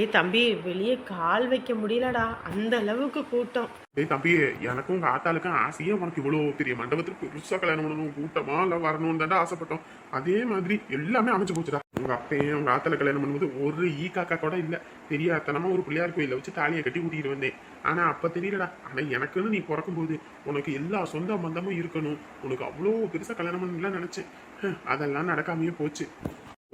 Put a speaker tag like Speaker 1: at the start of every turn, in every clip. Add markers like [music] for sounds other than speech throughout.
Speaker 1: ஏய் தம்பி வெளியே கால் வைக்க முடியலடா. அந்த அளவுக்கு கூட்டம்.
Speaker 2: ஏய் தம்பி எனக்கும் உங்க ஆத்தாளுக்கும் ஆசையே உனக்கு இவ்வளவு பெரிய மண்டபத்துக்கு பெருசா கல்யாணம் பண்ணணும் கூட்டமா இல்ல வரணும்னு தாண்டா ஆசைப்பட்டோம். அதே மாதிரி எல்லாமே அமைச்சு போச்சுடா. உங்க அப்பையும் உங்க ஆத்தால கல்யாணம் பண்ணும்போது ஒரு ஈ காக்கா கூட இல்ல. தெரியாதனமா ஒரு பிள்ளையார் கோயில வச்சு தாலியை கட்டி கூட்டிட்டு வந்தேன். ஆனா அப்ப தெரியலடா. ஆனா எனக்குன்னு நீ பிறக்கும்போது உனக்கு எல்லா சொந்த பந்தமும் இருக்கணும். உனக்கு அவ்வளோ பெருசா கல்யாணம் பண்ணலாம் நினைச்சேன். அதெல்லாம் நடக்காமையே போச்சு.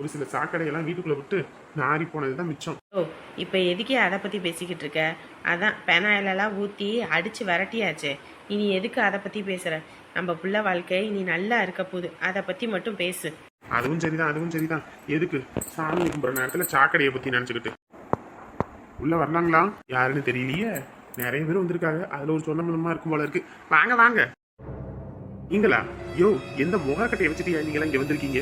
Speaker 2: ஒரு சில சாக்கடையெல்லாம் வீட்டுக்குள்ள விட்டு நாரி போனதுதான் மிச்சம்.
Speaker 1: ஓ இப்போ எதுக்கே அதை பற்றி பேசிக்கிட்டு இருக்க? அதான் பெனாயிலெல்லாம் ஊற்றி அடித்து விரட்டியாச்சே. இனி எதுக்கு அதை பற்றி பேசுகிற நம்ம புள்ள வாழ்க்கை இனி நல்லா இருக்க போகுது. அதை பற்றி மட்டும் பேசு.
Speaker 2: அதுவும் சரிதான் அதுவும் சரிதான். எதுக்கு? சாமி கும்பிட்ற நேரத்துல சாக்கடையை பத்தி நினைச்சுக்கிட்டு. உள்ள வரலாங்களா? யாருன்னு தெரியலையே. நிறைய பேர் வந்திருக்காங்க. அதுல ஒரு சொன்ன மனமா இருக்கும் போல இருக்கு. வாங்க வாங்க. நீங்களா? யோ எந்த முகக்கட்டையை வச்சுட்டு நீங்களா இங்க வந்திருக்கீங்க?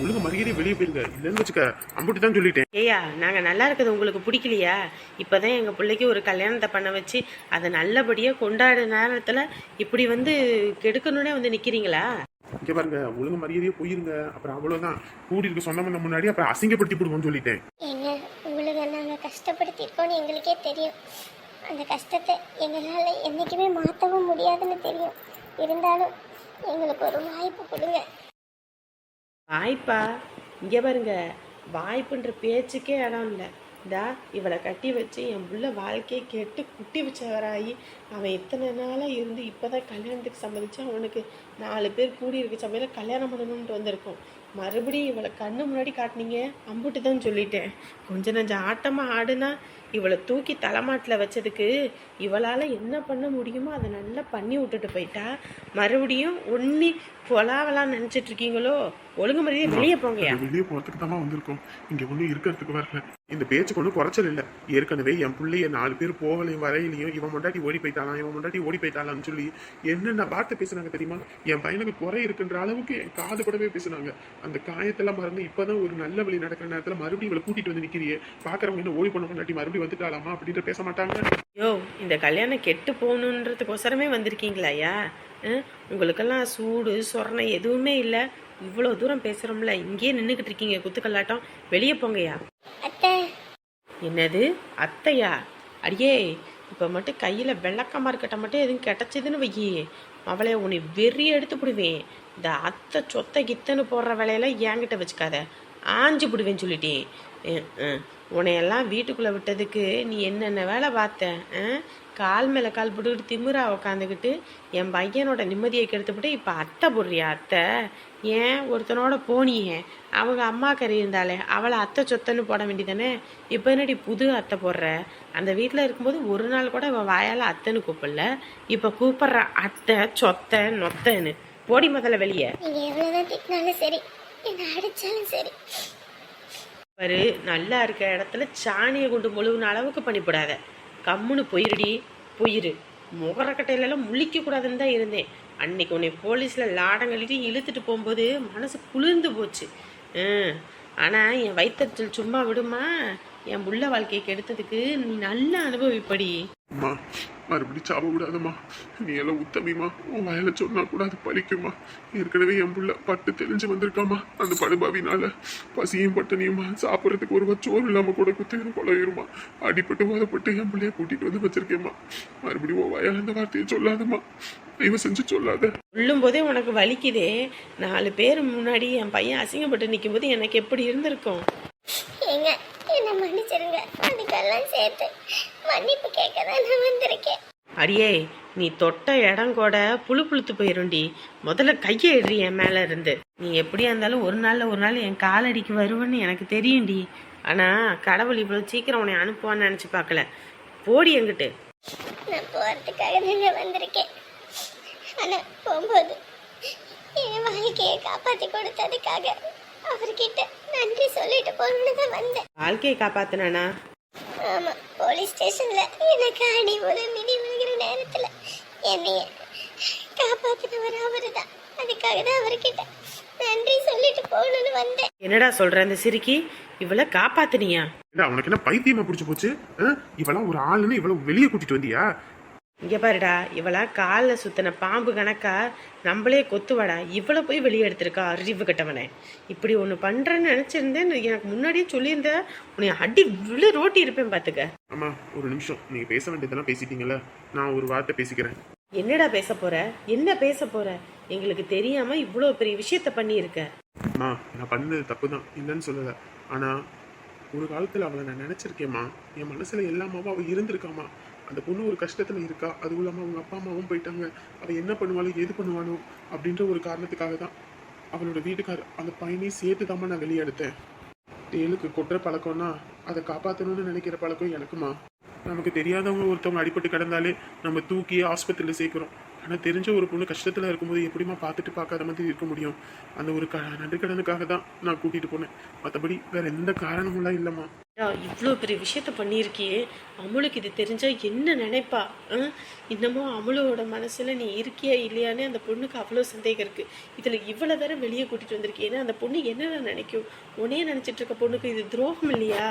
Speaker 2: ஒழுங்கு மரியாதை வெளியே போயிருங்க. இல்லைன்னு வச்சுக்க அம்புட்டு தான் சொல்லிட்டேன்.
Speaker 1: ஏய்யா நாங்கள் நல்லா இருக்கிறது உங்களுக்கு பிடிக்கலையா? இப்போ தான் எங்கள் பிள்ளைக்கு ஒரு கல்யாணத்தை பண்ண வச்சு அதை நல்லபடியாக கொண்டாடுற நேரத்தில் இப்படி வந்து கெடுக்கணுன்னே வந்து நிற்கிறீங்களா
Speaker 2: இங்க பாருங்க ஒழுங்கு மரியாதையே போயிருங்க. அப்புறம் அவ்வளவுதான். கூடி இருக்க சொன்ன பண்ண முன்னாடி அப்புறம் அசிங்கப்படுத்தி போடுவோம்னு சொல்லிட்டேன்.
Speaker 3: ஏங்க உங்களை நாங்கள் கஷ்டப்படுத்தியிருக்கோம்னு எங்களுக்கே தெரியும். அந்த கஷ்டத்தை எங்களால் என்றைக்குமே மாற்றவும் முடியாதுன்னு தெரியும். இருந்தாலும் எங்களுக்கு ஒரு வாய்ப்பு கொடுங்க.
Speaker 1: வாய்ப்பா? இங்கே பாருங்க. வாய்ப்புன்ற பேச்சுக்கே இடம் இல்லை. இந்தா இவளை கட்டி வச்சு என் புள்ள வாழ்க்கையை கெட்டு குட்டி வச்சவராகி அவன் இத்தனை நாளாக இருந்து இப்போ தான் கல்யாணத்துக்கு சம்மதிச்சு அவனுக்கு நாலு பேர் கூடி இருக்க சமையல கல்யாணம் பண்ணணும்ட்டு வந்திருக்கோம். மறுபடியும் இவளை கண்ணு முன்னாடி காட்டினீங்க? அம்புட்டு தான் சொல்லிட்டேன். கொஞ்ச நஞ்சம் ஆட்டமாக ஆடுனா இவளை தூக்கி தலைமாட்டில் வச்சதுக்கு இவளால் என்ன பண்ண முடியுமோ அதை நல்லா பண்ணி விட்டுட்டு போயிட்டா? மறுபடியும் ஒன்னி கொலாவலாம் நினச்சிட்டு இருக்கீங்களோ? ஒழுங்கு மாதிரியே வெளியே போங்கயா
Speaker 2: வெளியே போறதுக்கு தான் வந்திருக்கோம். இங்க ஒண்ணும் இருக்கிறதுக்கு வரல. இந்த பேச்சுக்கு ஒன்றும் குறைச்சல் இல்ல. ஏற்கனவே என் பிள்ளைய நாலு பேர் போகலையும் வரையிலையும் இவன் முண்டாட்டி ஓடி போயிட்டாலாம் இவன் முண்டாட்டி ஓடி போயிட்டாலான்னு சொல்லி என்னென்ன வார்த்தை பேசுனாங்க தெரியுமா? என் பையனுக்கு குறை இருக்குன்ற அளவுக்கு என் காது கூடவே பேசுனாங்க. அந்த காயத்தெல்லாம் மறந்து இப்பதான் ஒரு நல்ல வழி நடக்கிற நேரத்துல மறுபடியும் இவளை கூட்டிட்டு வந்து நிக்கிறியே. பாக்குறவங்க என்ன ஓடி பண்ண முன்னாடி மறுபடியும் வந்துட்டாலாமா அப்படின்ற பேச மாட்டாங்க?
Speaker 1: யோ இந்த கல்யாணம் கெட்டு போகணுன்றதுக்கோசரமே வந்திருக்கீங்களாயா உங்களுக்கெல்லாம் சூடு சொரணை எதுவுமே இல்லை. இவ்வளோ தூரம் பேசுகிறோம்ல இங்கேயே நின்றுக்கிட்டு இருக்கீங்க குத்துக்கல்லாட்டம் வெளியே போங்கய்யா.
Speaker 3: அத்தை.
Speaker 1: என்னது? அத்தையா? அடியே இப்போ மட்டும் கையில் வெள்ளக்கமா இருக்கட்ட மட்டும் எதுவும் கிடச்சிதுன்னு வையி. அவளை உன்னை வெறி எடுத்து விடுவேன் இந்த அத்தை சொத்தை கித்தன்னு போடுற வேலையெல்லாம் என்கிட்ட வச்சுக்காத. ஆஞ்சு விடுவேன்னு சொல்லிட்டேன். உன்னையெல்லாம் வீட்டுக்குள்ளே விட்டதுக்கு நீ என்னென்ன வேலை பார்த்த கால் மேலே கால் போட்டுக்கிட்டு திமுறா உக்காந்துக்கிட்டு என் பையனோட நிம்மதியை கெடுத்துவிட்டு இப்போ அத்தை போடுறியா அத்தை? ஏன் ஒருத்தனோட போனியே? அவங்க அம்மா கறி இருந்தாலே அவளை அத்தை சொத்தன்னு போட வேண்டியதானே? இப்போ என்னடி புது அத்தை போடுற? அந்த வீட்டில் இருக்கும்போது ஒரு நாள் கூட அவன் வாயால் அத்தைன்னு கூப்பிடல. இப்போ கூப்பிட்ற அத்தை சொத்தை நொத்தன்னு. போடி முதல்ல வெளியே.
Speaker 3: நீங்கள் எவ்வளோதான் திட்டினாலும் சரி. என்னை அடித்தாலும் சரி.
Speaker 1: பாரு நல்லா இருக்க இடத்துல சாணியை கொண்டு முழுவின அளவுக்கு பண்ணிவிடாத கம்முன்னு போயிருடி போயிரு. முகரக்கட்டையிலலாம் முழிக்கக்கூடாதுன்னு தான் இருந்தேன். அன்னைக்கு உன்னை போலீஸில் லாடங்கழிட்டு இழுத்துட்டு போகும்போது மனசு குளிர்ந்து போச்சு. ஆனால் என் வயிற்றுச்சல் சும்மா விடுமா? என் புள்ள வாழ்க்கையை கெடுத்ததுக்கு நீ நல்லா அனுபவிப்படி.
Speaker 2: அம்மா மறுபடியும் சாப விடாதம்மா நீ எல்லாம் உத்தமிமா உன் வயல சொன்னா கூட அது பலிக்குமா ஏற்கனவே என் புள்ள பட்டு தெளிஞ்சு வந்திருக்காமா அந்த படுபாவினால பசியும் பட்டனியுமா? சாப்பிட்றதுக்கு ஒரு சோறு இல்லாம கூட குத்தையும் கொலையுமா அடிபட்டு போதப்பட்டு என் பிள்ளைய கூட்டிட்டு வந்து வச்சிருக்கேம்மா. மறுபடியும் உன் வயல அந்த வார்த்தையை சொல்லாதம்மா. தயவு செஞ்சு சொல்லாத.
Speaker 1: சொல்லும் போதே உனக்கு வலிக்குதே. நாலு பேர் முன்னாடி என் பையன் அசிங்கப்பட்டு நிற்கும்போது எனக்கு எப்படி இருந்திருக்கும்?
Speaker 3: ஏங்க என்னை மன்னிச்சிருங்க. அதுக்கெல்லாம் சேர்த்து மன்னிப்பு கேட்க தான் நான் வந்திருக்கேன்.
Speaker 1: அடியே நீ தொட்ட இடம் கூட புழு புழுத்து போயிரும்டி முதல்ல கையை இடுறி என் மேல இருந்து. நீ எப்படியா இருந்தாலும் ஒரு நாள்ல ஒரு நாள் என் காலடிக்கு வருவேன்னு எனக்கு தெரியும்டி ஆனா கடவுள் இவ்வளவு சீக்கிரம் உன்னை அனுப்புவான்னு நினைச்சு பார்க்கல. போடி எங்கிட்டு.
Speaker 3: நான் போகிறதுக்காக தாங்க வந்திருக்கேன். ஆனால் போகும்போது என் வாழ்க்கையை காப்பாற்றி கொடுத்ததுக்காக அவர்கிட்ட நன்றி சொல்லிட்டு போகணுன்னு தான் வந்தேன்.
Speaker 1: வாழ்க்கையை காப்பாத்தினானா?
Speaker 3: ஆமாம் போலீஸ் ஸ்டேஷனில் எனக்கு அடி ஒரு மிதி விழுகிற நேரத்தில் என்னைய காப்பாற்றினவர் அவர் தான் அதுக்காக தான் அவர்கிட்ட நன்றி சொல்லிட்டு போகணுன்னு வந்தேன்.
Speaker 1: என்னடா சொல்ற அந்த சிரிக்கி? இவளை காப்பாத்துனியா?
Speaker 2: அவனுக்கு என்ன பைத்தியமா பிடிச்சு போச்சு? இவெல்லாம் ஒரு ஆளுன்னு இவ்வளவு வெளியே கூட்டிட்டு வந்தியா?
Speaker 1: இங்கே பாருடா இவளா காலில் சுத்தின பாம்பு கணக்கா நம்மளே கொத்துவாடா. இவ்வளோ போய் வெளியே எடுத்திருக்கா அறிவு கட்டவனே. இப்படி ஒன்று பண்ணுறேன்னு நினச்சிருந்தேன். எனக்கு முன்னாடியே சொல்லியிருந்த உன்னை அடி விழு ரோட்டி இருப்பேன் பார்த்துக்க
Speaker 2: அம்மா ஒரு நிமிஷம். நீங்க பேச வேண்டியதெல்லாம் பேசிட்டீங்கல்ல? நான் ஒரு வார்த்தை பேசிக்கிறேன்.
Speaker 1: என்னடா பேச போற? என்ன பேச போற? எங்களுக்கு தெரியாம இவ்வளோ பெரிய விஷயத்த பண்ணியிருக்க.
Speaker 2: அம்மா நான் பண்ணது தப்பு தான் இல்லைன்னு சொல்லலை. ஆனால் ஒரு காலத்தில் அவளை நான் நினச்சிருக்கேம்மா. என் மனசில் எல்லாமாவும் அவள் இருந்திருக்காம்மா. அந்த பொண்ணு ஒரு கஷ்டத்தில் இருக்கா? அதுவும் இல்லாமல் அவங்க அப்பா அம்மாவும் போயிட்டாங்க. அவள் என்ன பண்ணுவாளோ ஏது பண்ணுவானோ அப்படின்ற ஒரு காரணத்துக்காக தான் அவளோட வீட்டுக்கார் அந்த பையனையும் சேர்த்து தாம்மா நான் வெளியே எடுத்தேன். தேலுக்கு கொட்டுற பழக்கம்னா அதை காப்பாற்றணும்னு நினைக்கிற பழக்கம் எனக்குமா நமக்கு தெரியாதவங்க ஒருத்தவங்க அடிபட்டு கிடந்தாலே நம்ம தூக்கி ஆஸ்பத்திரியில் சேர்க்குறோம். ஆனால் தெரிஞ்ச ஒரு பொண்ணு கஷ்டத்தில் இருக்கும்போது எப்படிம்மா பார்த்துட்டு பார்க்காத மாதிரி இருக்க முடியும்? அந்த ஒரு க நன்றிக்கடனுக்காக தான் நான் கூட்டிகிட்டு போனேன். மற்றபடி வேற எந்த காரணமும் இல்லைம்மா.
Speaker 1: இவ்வளோ பெரிய விஷயத்த பண்ணியிருக்கியே அமுலுக்கு இது தெரிஞ்சா என்ன நினைப்பா? இன்னமும் அமுலோட மனசுல நீ இருக்கியா இல்லையான்னு அந்த பொண்ணுக்கு அவ்வளோ சந்தேகம் இருக்கு. இதுல இவ்வளோ வேற வெளியே கூட்டிட்டு வந்திருக்கேன்னா அந்த பொண்ணு என்ன நினைக்கும்? உன்னையே நினைச்சிட்டு இருக்க பொண்ணுக்கு இது துரோகம் இல்லையா?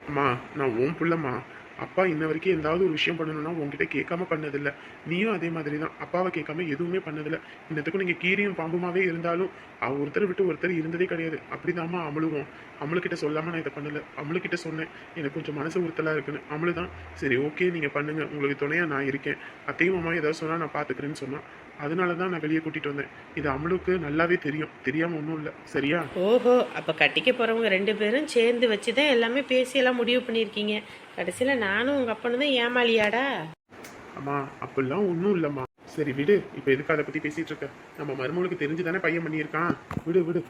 Speaker 2: அம்மா நான் உன் புள்ளம்மா. அப்பா இன்ன வரைக்கும் ஏதாவது ஒரு விஷயம் பண்ணணும்னா உங்ககிட்ட கேட்காம பண்ணதில்ல. நீயும் அதே மாதிரி தான் அப்பாவை கேட்காம எதுவுமே பண்ணதில்ல. இன்னத்துக்கும் நீங்கள் கீரியும் பாம்புமாவே இருந்தாலும் அவ ஒருத்தர் விட்டு ஒருத்தர் இருந்ததே கிடையாது. அப்படிதாம்மா அமலுவோம். அமலுக்கிட்ட சொல்லாமல் நான் இதை பண்ணலை. அமலுக்கிட்ட சொன்னேன். எனக்கு கொஞ்சம் மனசு உறுத்தலாக இருக்குன்னு. அமலு தான் சரி ஓகே நீங்கள் பண்ணுங்கள் உங்களுக்கு துணையாக நான் இருக்கேன். அத்தையும் அம்மா ஏதாவது சொன்னால் நான் பார்த்துக்கிறேன்னு சொன்னான் அதனால தான் நான் வெளியே கூட்டிகிட்டு வந்தேன். இது அமலுக்கு நல்லாவே தெரியும். தெரியாமல் ஒன்றும் இல்லை. சரியா?
Speaker 1: ஓஹோ அப்போ கட்டிக்க போகிறவங்க ரெண்டு பேரும் சேர்ந்து வச்சு தான் எல்லாமே பேசி எல்லாம் முடிவு பண்ணியிருக்கீங்க. கடைசியில நானும் உங்க அப்பனும் தான் ஏமாளியாடா?
Speaker 2: அம்மா அப்படிலாம் ஒன்றும் இல்லைம்மா. சரி விடு. இப்போ எதுக்கு அதை பற்றி பேசிட்டு இருக்க? நம்ம மருமகளுக்கு தெரிஞ்சு தானே பையன் பண்ணியிருக்கான். விடு விடு.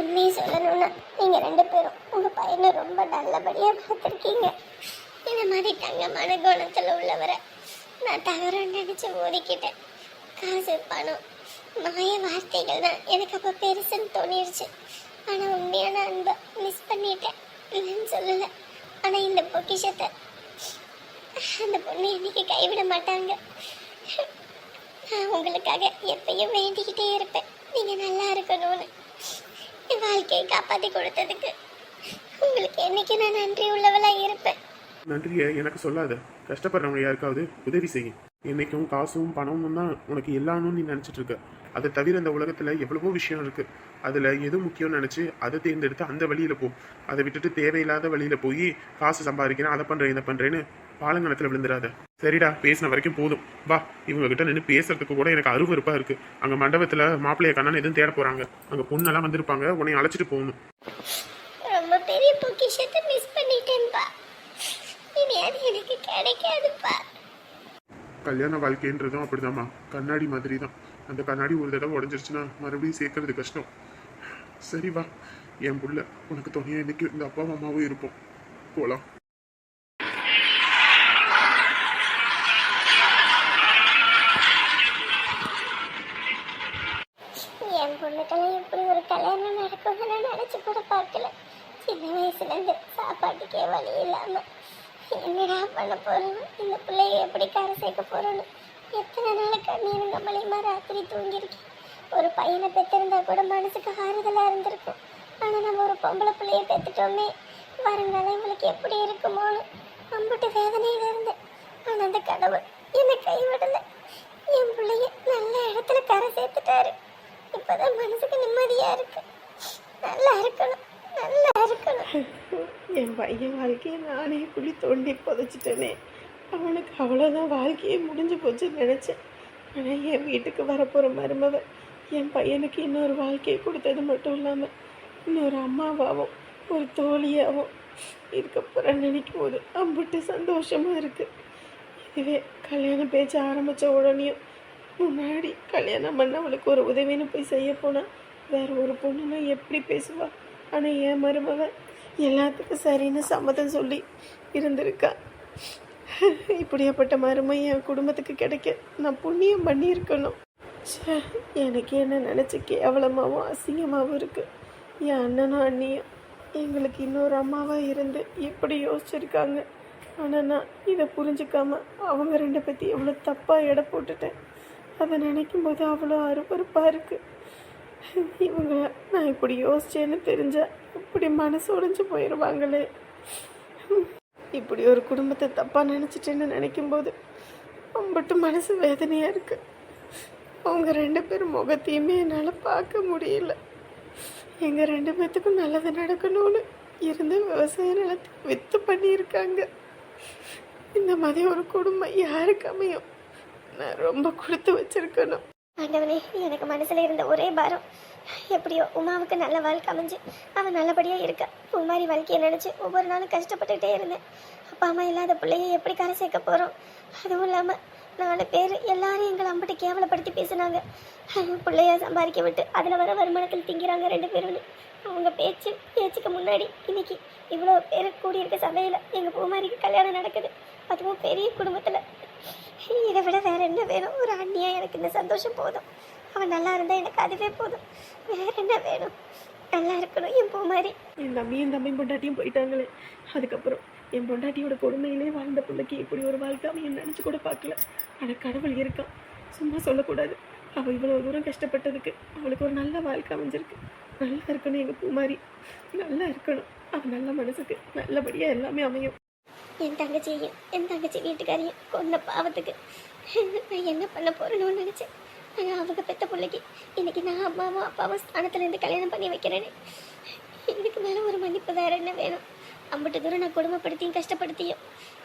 Speaker 3: உண்மையை சொல்லணும்னா நீங்க ரெண்டு பேரும் உங்க பையனை ரொம்ப நல்லபடியா பார்த்துருக்கீங்க. இந்த மாதிரி தங்கமான குணத்துல உள்ளவரை நான் தவறுன்னு நினைச்சு ஒதுக்கிட்டேன் காசு பணம் மாய வார்த்தைகள் தான் எனக்கு அப்ப பெருசுன்னு தோணிருச்சு. ஆனா உண்மையான அன்பை மிஸ் பண்ணிட்டேன். இல்லைன்னு சொல்லல. ஆனா இந்த பொக்கிஷத்தை அந்த பொண்ணு என்னைக்கு கைவிட மாட்டாங்க. நான் உங்களுக்காக எப்பயும் வேண்டிக்கிட்டே இருப்பேன். நீங்க நல்லா இருக்கணும்னு. என் வாழ்க்கையை காப்பாத்தி கொடுத்ததுக்கு உங்களுக்கு என்னைக்கு நான் நன்றி உள்ளவளா இருப்பேன்.
Speaker 2: நன்றியை எனக்கு சொல்லாத. கஷ்டப்படுறவங்க யாருக்காவது உதவி செய்யும் என்றைக்கும் காசும் பணமும் தான் உனக்கு எல்லாம்னு நீ நினச்சிட்டு இருக்க. அதை தவிர இந்த உலகத்தில் எவ்வளவோ விஷயம் இருக்குது அதில் எது முக்கியம்னு நினச்சி அதை தேர்ந்தெடுத்து அந்த வழியில் போ. அதை விட்டுட்டு தேவையில்லாத வழியில் போய் காசு சம்பாதிக்கிறேன் அதை பண்ணுறேன் இதை பண்ணுறேன்னு பாலங்கணத்தில் விழுந்துடாத சரிடா பேசின வரைக்கும் போதும். வா இவங்ககிட்ட நின்று பேசுறதுக்கு கூட எனக்கு அருவருப்பாக இருக்குது அங்கே மண்டபத்தில் மாப்பிள்ளைய கண்ணன் எதுவும் தேட போகிறாங்க அங்கே பொண்ணெல்லாம் வந்திருப்பாங்க உன்னை அழைச்சிட்டு போகணும்
Speaker 3: ரொம்ப பெரிய பொக்கிஷத்தை மிஸ் பண்ணிட்டேன்பா இனி அது எனக்கு கிடைக்காதுப்பா
Speaker 2: கல்யாண வாழ்க்கைன்றதும் அப்படிதாம்மா. கண்ணாடி மாதிரி தான் அந்த கண்ணாடி ஒரு தடவை உடஞ்சிருச்சுன்னா மறுபடியும் சேர்க்கறது கஷ்டம். சரி வா என் புள்ள உனக்கு துணையாக இன்னைக்கு இந்த அப்பா அம்மாவும் இருப்போம். போகலாம்
Speaker 3: என் பொண்ணுக்கெல்லாம் எப்படி ஒரு கல்யாணம் நடக்கும்னு நினைச்சு கூட பார்க்கல. சின்ன வயசுல இருந்து சாப்பாட்டுக்கே வழி இல்லாம என்னடா பண்ண போறோம்? இந்த பிள்ளைய எப்படி கரை சேர்க்க போகிறோன்னு எத்தனை நாள் கண்ணீர் கமலியமா ராத்திரி தூங்கியிருக்கேன் ஒரு பையனை பெற்றிருந்தா கூட மனசுக்கு ஆறுதலாக இருந்திருக்கும். ஆனால் நம்ம ஒரு பொம்பளை பிள்ளைய பெற்றுட்டோமே வருங்காலம் இவளுக்கு எப்படி இருக்குமோன்னு அம்புட்டு வேதனையில் இருந்தேன் ஆனால் அந்த கடவுள் என்னை கைவிடல. என் பிள்ளைய நல்ல இடத்துல கரை சேர்த்துட்டாரு. இப்போதான் மனசுக்கு நிம்மதியாக இருக்கு. நல்லா இருக்கணும்.
Speaker 1: என் பையன் வாழ்க்கையை நானே குழி தோண்டி புதைச்சிட்டேனே. அவனுக்கு அவ்வளோதான் வாழ்க்கையே முடிஞ்சு போச்சுன்னு நினச்சேன். ஆனால் என் வீட்டுக்கு வரப்போகிற மருமவ என் பையனுக்கு இன்னொரு வாழ்க்கையை கொடுத்தது மட்டும் இல்லாமல் இன்னொரு அம்மாவாகவும் ஒரு தோழியாகவும் இதுக்கப்புறம் நினைக்கும் போது அம்பிட்டு சந்தோஷமாக இருக்குது இதுவே கல்யாணம் பேச்ச ஆரம்பித்த உடனேயும் முன்னாடி கல்யாணம் பண்ணவளுக்கு ஒரு உதவின்னு போய் செய்ய போனால் வேறு ஒரு பொண்ணுன்னா எப்படி பேசுவாள் ஆனால் என் மருமக எல்லாத்துக்கும் சரின்னு சம்மதம் சொல்லி இருந்திருக்கா. இப்படியாப்பட்ட மருமை என் குடும்பத்துக்கு கிடைக்க நான் புண்ணியம் பண்ணியிருக்கணும். ச்சே, எனக்கு என்ன நினச்சி கேவலமாகவும் அசிங்கமாகவும் இருக்குது என் அண்ணனும் அண்ணியும் எங்களுக்கு இன்னொரு அம்மாவாக இருந்து எப்படி யோசிச்சிருக்காங்க. ஆனால் நான் இதை புரிஞ்சுக்காம அவங்க ரெண்டை பற்றி எவ்வளோ தப்பாக எடை போட்டுட்டேன். அதை நினைக்கும் போது அவ்வளோ அருப்பருப்பாக இருக்குது இவங்க நான் இப்படி யோசிச்சேன்னு தெரிஞ்சா இப்படி மனசு உடைஞ்சு போயிடுவாங்களே இப்படி ஒரு குடும்பத்தை தப்பாக நினச்சிட்டேன்னு நினைக்கும்போது ரொம்பட்டு மனசு வேதனையாக இருக்குது அவங்க ரெண்டு பேரும் முகத்தையுமே என்னால் பார்க்க முடியல. எங்கள் ரெண்டு பேர்த்துக்கும் நல்லது நடக்கணும்னு இருந்து விவசாய நிலத்தை வித்து பண்ணியிருக்காங்க. இந்த மாதிரி ஒரு குடும்பம் யாருக்கு அமையும்? நான் ரொம்ப கொடுத்து வச்சுருக்கணும்.
Speaker 3: ஆண்டவனே எனக்கு மனசில் இருந்த ஒரே பாரம். எப்படியோ உமாவுக்கு நல்ல வாழ்க்கை அமைஞ்சு அவன் நல்லபடியாக இருக்கா. உமாரி வாழ்க்கையை நினச்சி ஒவ்வொரு நாளும் கஷ்டப்பட்டுகிட்டே இருந்தேன். அப்பா அம்மா இல்லாத பிள்ளையை எப்படி கரை சேர்க்க போகிறோம் அதுவும் இல்லாமல் நாலு பேர் எல்லாரும் எங்களை அம்பிட்டு கேவலப்படுத்தி பேசுனாங்க. பிள்ளைய சம்பாதிக்க விட்டு அதில் வர வருமானத்தில் திங்கிறாங்க ரெண்டு பேரும். அவங்க பேச்சு பேச்சுக்கு முன்னாடி இன்னைக்கு இவ்வளோ பேர் கூடியிருக்க சபையில் எங்கள் பூமாரிக்கு கல்யாணம் நடக்குது. அதுவும் பெரிய குடும்பத்தில் இதை விட வேற என்ன வேணும்? ஒரு அண்ணியா எனக்கு இந்த சந்தோஷம் போதும். அவன் நல்லா இருந்தா எனக்கு அதுவே போதும். வேற என்ன வேணும்? நல்லா இருக்கணும் என் பூ மாதிரி
Speaker 1: என் தம்பியும் தம்பி பொண்டாட்டியும் போயிட்டாங்களே. அதுக்கப்புறம் என் பொண்டாட்டியோட கொடுமையிலே வாழ்ந்த பிள்ளைக்கு இப்படி ஒரு வாழ்க்கை அவன் நினச்சி கூட பார்க்கல. ஆனால் கடவுள் இருக்கான். சும்மா சொல்லக்கூடாது. அவள் இவ்வளோ தூரம் கஷ்டப்பட்டதுக்கு அவளுக்கு ஒரு நல்ல வாழ்க்கை அமைஞ்சிருக்கு. நல்லா இருக்கணும் எங்கள் பூமாரி. நல்லா இருக்கணும். அவள் நல்ல மனசுக்கு நல்லபடியாக எல்லாமே அமையும்.
Speaker 3: என் தங்கச்சியையும் என் தங்கச்சி வீட்டுக்காரையும் கொன்ன பாவத்துக்கு. நான் என்ன பண்ண போறேன்னு நினைச்சேன். ஆனால் அவங்க பெத்த பிள்ளைக்கு இன்னைக்கு நான் அம்மாவும் அப்பாவும் ஸ்தானத்துலேருந்து கல்யாணம் பண்ணி வைக்கிறேன்னு இதுக்கு மேலே ஒரு மன்னிப்பு வேற என்ன வேணும்? அம்பட்டு தூரம் நான் குடும்பப்படுத்தியும் கஷ்டப்படுத்தியும்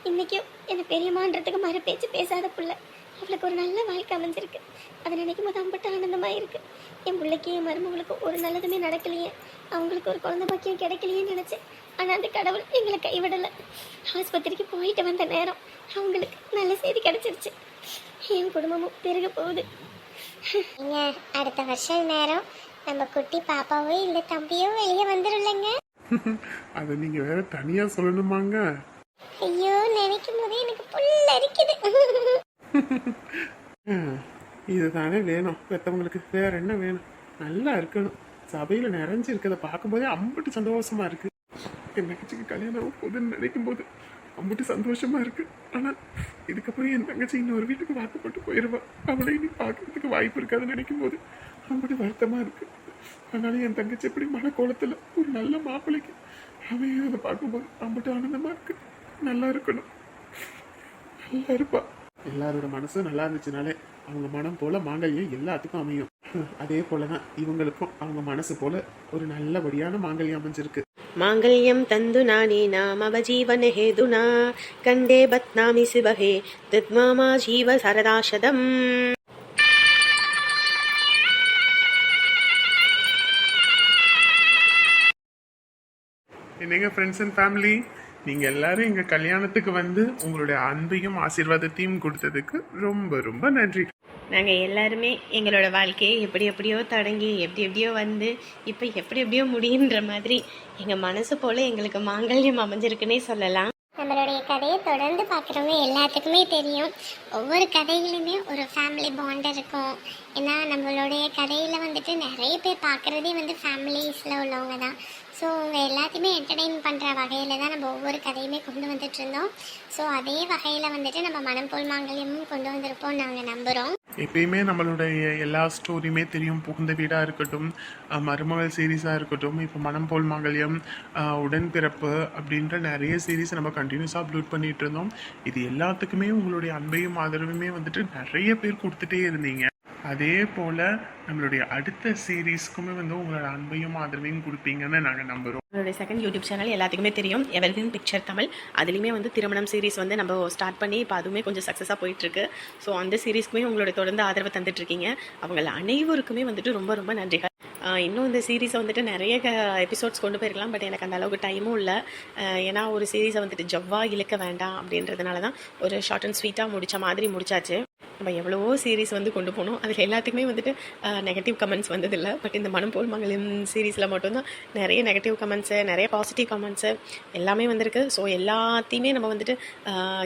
Speaker 3: இன்னைக்கும் என்னை பெரியம்மான்றதுக்கு மறு பேச்சு பேசாத பிள்ளை. அவளுக்கு ஒரு நல்ல வாழ்க்கை அமைஞ்சிருக்கு. அதை நினைக்கும் போது அம்பட்டு ஆனந்தமாக இருக்கு. என் பிள்ளைக்கு என் மருமகளுக்கும் ஒரு நல்லதுமே நடக்கலையே. அவங்களுக்கு ஒரு குழந்தை பாக்கியம் கிடைக்கலையேன்னு நினச்சேன். ஆனால் அந்த கடவுள் எங்களை கைவிடலை. ஆஸ்பத்திரிக்கு போயிட்டு வந்த நேரம் அவங்களுக்கு நல்ல செய்தி கிடைச்சிருச்சு. என் குடும்பமும் பெருக போகுது. அடுத்த வருஷம் நேரம் நம்ம குட்டி பாப்பாவோ இல்லை தம்பியோ வெளியே வந்துடும்லங்க [laughs]
Speaker 2: அதை நீங்க வேற தனியா சொல்லணுமாங்க?
Speaker 3: ஐயோ நினைக்கும் போதே எனக்கு புல்ல அரிக்குது.
Speaker 2: ஹம், [laughs] [laughs] இதுதானே வேணும். பெத்தவங்களுக்கு வேற என்ன வேணும்? நல்லா இருக்கணும். சபையில நிறைஞ்சு இருக்கிறத பார்க்கும்போதே அம்புட்டு சந்தோஷமா இருக்கு. என் தங்கச்சிக்கு கல்யாணம் போதுன்னு நினைக்கும் போது அம்புட்டு சந்தோஷமா இருக்கு. ஆனா இதுக்கப்புறம் என் தங்கச்சி இன்னொரு வீட்டுக்கு வாக்கப்பட்டு போயிடுவா அவளை இனி பார்க்கறதுக்கு வாய்ப்பு இருக்காதுன்னு நினைக்கும் போது அம்புட்டு வருத்தமா இருக்கு. அதனால என் தங்கச்சி எப்படி மனக்கோலத்துல ஒரு நல்ல மாப்பிள்ளைக்கு அவன் அதை பார்க்கும்போது அம்புட்டு ஆனந்தமா இருக்கு. நல்லா இருக்கணும். நல்லா இருப்பா. எல்லாரோட மனசும் நல்லா இருந்துச்சுனாலே அவங்க மனம் போல மாங்கல்யம் எல்லாத்துக்கும் அமையும். [laughs] அதே போலதான் இவங்களுக்கும் அவங்க மனசு போல ஒரு நல்லபடியான மாங்கல்யம் அமைஞ்சிருக்கு.
Speaker 1: மாங்கல்யம் தந்து நானே நாம ஜீவன ஹேதுனா கண்டே பத்னாமி சிவஹே தத்மாமா ஜீவ சரதாசதம்
Speaker 2: என்னங்க ஃப்ரெண்ட்ஸ் அண்ட் ஃபேமிலி நீங்க எல்லாரும் எங்க கல்யாணத்துக்கு வந்து உங்களுடைய அன்பையும் ஆசீர்வாதத்தையும் கொடுத்ததுக்கு ரொம்ப ரொம்ப நன்றி.
Speaker 1: நாங்கள் எல்லாருமே எங்களோட வாழ்க்கையை எப்படி எப்படியோ தொடங்கி எப்படி எப்படியோ வந்து இப்போ எப்படி எப்படியோ முடியுன்ற மாதிரி எங்கள் மனசு போல் எங்களுக்கு மாங்கல்யம் அமைஞ்சிருக்குன்னே சொல்லலாம்.
Speaker 3: நம்மளுடைய கதையை தொடர்ந்து பார்க்குறவங்க எல்லாத்துக்குமே தெரியும். ஒவ்வொரு கதையிலுமே ஒரு ஃபேமிலி பாண்ட் இருக்கும். ஏன்னா நம்மளுடைய கதையில் வந்துட்டு நிறைய பேர் பார்க்குறதே வந்து ஃபேமிலிஸில் உள்ளவங்க தான் ஸோ எல்லாத்தையுமே என்டர்டெயின் பண்ணுற வகையில் தான் நம்ம ஒவ்வொரு கதையுமே கொண்டு வந்துட்டு இருந்தோம் ஸோ அதே வகையில் வந்துட்டு நம்ம மனம் போல் மாங்கல்யமும் கொண்டு வந்திருப்போம் நாங்கள் நம்புகிறோம்
Speaker 2: எப்பயுமே நம்மளுடைய எல்லா ஸ்டோரியுமே தெரியும். புகுந்த வீடாக இருக்கட்டும் மருமகள் சீரீஸாக இருக்கட்டும் இப்போ மனம் போல் மாங்கல்யம் உடன்பிறப்பு அப்படின்ற நிறைய சீரீஸ் நம்ம கண்டினியூஸாக அப்லோட் பண்ணிகிட்டு இருந்தோம் இது எல்லாத்துக்குமே உங்களுடைய அன்பையும் ஆதரவுமே வந்துட்டு நிறைய பேர் கொடுத்துட்டே இருந்தீங்க. அதே போல் நம்மளுடைய அடுத்த சீரீஸ்க்குமே வந்து உங்களோட அன்பையும் ஆதரவையும் கொடுப்பீங்கன்னு நாங்கள் நம்புகிறோம்
Speaker 1: நம்மளுடைய செகண்ட் யூடியூப் சேனல் எல்லாத்துக்குமே தெரியும். எவர்கிரீன் பிக்சர் தமிழ் அதுலேயுமே வந்து திருமணம் சீரிஸ் வந்து நம்ம ஸ்டார்ட் பண்ணி இப்போ அதுவுமே கொஞ்சம் சக்ஸஸாக போயிட்டுருக்கு. ஸோ அந்த சீரீஸ்க்குமே உங்களோட தொடர்ந்து ஆதரவு தந்துட்டு இருக்கீங்க அவங்கள அனைவருக்குமே வந்துட்டு ரொம்ப ரொம்ப நன்றிகள் இன்னும் இந்த சீரீஸை வந்துட்டு நிறைய எபிசோட்ஸ் கொண்டு போயிருக்கலாம். பட் எனக்கு அந்த அளவுக்கு டைமும் இல்லை. ஏன்னா ஒரு சீரீஸை வந்துட்டு ஜவ்வாக இழுக்க வேண்டாம் அப்படின்றதுனால தான் ஒரு ஷார்ட் அண்ட் ஸ்வீட்டாக முடித்த மாதிரி முடிச்சாச்சு. நம்ம எவ்வளவோ சீரீஸ் வந்து கொண்டு போனோம். அதில் எல்லாத்துக்குமே வந்துட்டு நெகட்டிவ் கமெண்ட்ஸ் வந்ததில்லை. பட் இந்த மனம் போல் மங்களின் சீரீஸில் மட்டும்தான் நிறைய நெகட்டிவ் கமெண்ட்ஸு நிறைய பாசிட்டிவ் கமெண்ட்ஸு எல்லாமே வந்திருக்கு. ஸோ எல்லாத்தையுமே நம்ம வந்துட்டு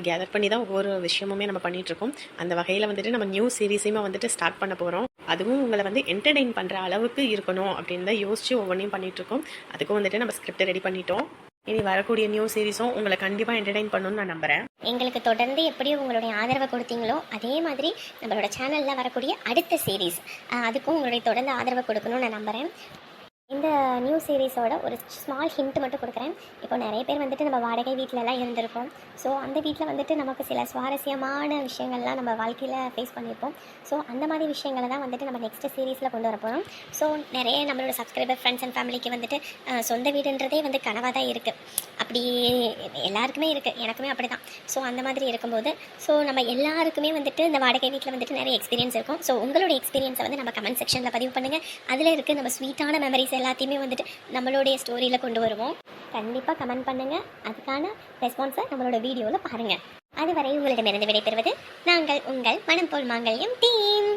Speaker 1: கேதர் பண்ணி தான் ஒவ்வொரு விஷயமுமே நம்ம பண்ணிகிட்ருக்கோம் அந்த வகையில் வந்துட்டு நம்ம நியூ சீரீஸையுமே வந்துட்டு ஸ்டார்ட் பண்ண போகிறோம் அதுவும் உங்களை வந்து என்டர்டெயின் பண்ணுற அளவுக்கு இருக்கணும் அப்படின்னு தான் யோசிச்சு ஒவ்வொன்றையும் பண்ணிகிட்ருக்கோம் அதுக்கும் வந்துட்டு நம்ம ஸ்கிரிப்டை ரெடி பண்ணிட்டோம். இனி வரக்கூடிய நியூ சீரிஸும் உங்களை கண்டிப்பாக என்டர்டெயின் பண்ணணும்னு நான் நம்புகிறேன்
Speaker 3: எங்களுக்கு தொடர்ந்து எப்படி உங்களுடைய ஆதரவை கொடுத்தீங்களோ அதே மாதிரி நம்மளோட சேனலில் வரக்கூடிய அடுத்த சீரீஸ் அதுக்கும் உங்களுடைய தொடர்ந்து ஆதரவை கொடுக்கணும்னு நான் நம்புகிறேன்
Speaker 4: இந்த நியூ சீரீஸோட ஒரு ஸ்மால் ஹிண்ட் மட்டும் கொடுக்குறேன். இப்போ நிறைய பேர் வந்துட்டு நம்ம வாடகை வீட்டிலலாம் இருந்திருப்போம். ஸோ அந்த வீட்டில் வந்துட்டு நமக்கு சில சுவாரஸ்யமான விஷயங்கள்லாம் நம்ம வாழ்க்கையில் ஃபேஸ் பண்ணியிருப்போம். ஸோ அந்த மாதிரி விஷயங்களை தான் வந்துட்டு நம்ம நெக்ஸ்ட் சீரீஸில் கொண்டு வர போகிறோம் ஸோ நிறைய நம்மளோட சப்ஸ்கிரைபர் ஃப்ரெண்ட்ஸ் அண்ட் ஃபேமிலிக்கு வந்துட்டு சொந்த வீடுன்றதே வந்து கனவாக தான் இருக்குது அப்படி எல்லாருக்குமே இருக்குது எனக்குமே அப்படி தான் ஸோ அந்த மாதிரி இருக்கும்போது ஸோ நம்ம எல்லாருக்குமே வந்துட்டு இந்த வாடகை வீட்டில் வந்துட்டு நிறைய எக்ஸ்பீரியன்ஸ் இருக்கும். ஸோ உங்களோட எக்ஸ்பீரியன்ஸை வந்து நம்ம கமெண்ட் செக்ஷனில் பதிவு பண்ணுங்கள் அதில் இருக்குது நம்ம ஸ்வீட்டான மெமரிஸ் எல்லாத்தையுமே வந்துட்டு நம்மளுடைய ஸ்டோரியில் கொண்டு வருவோம். கண்டிப்பாக கமெண்ட் பண்ணுங்கள் அதுக்கான ரெஸ்பான்ஸை நம்மளோட வீடியோவில் பாருங்கள் அதுவரை உங்களிடமிருந்து விடைபெறுவது நாங்கள் உங்கள் மனம் போல் மாங்கல்யம் டீம்.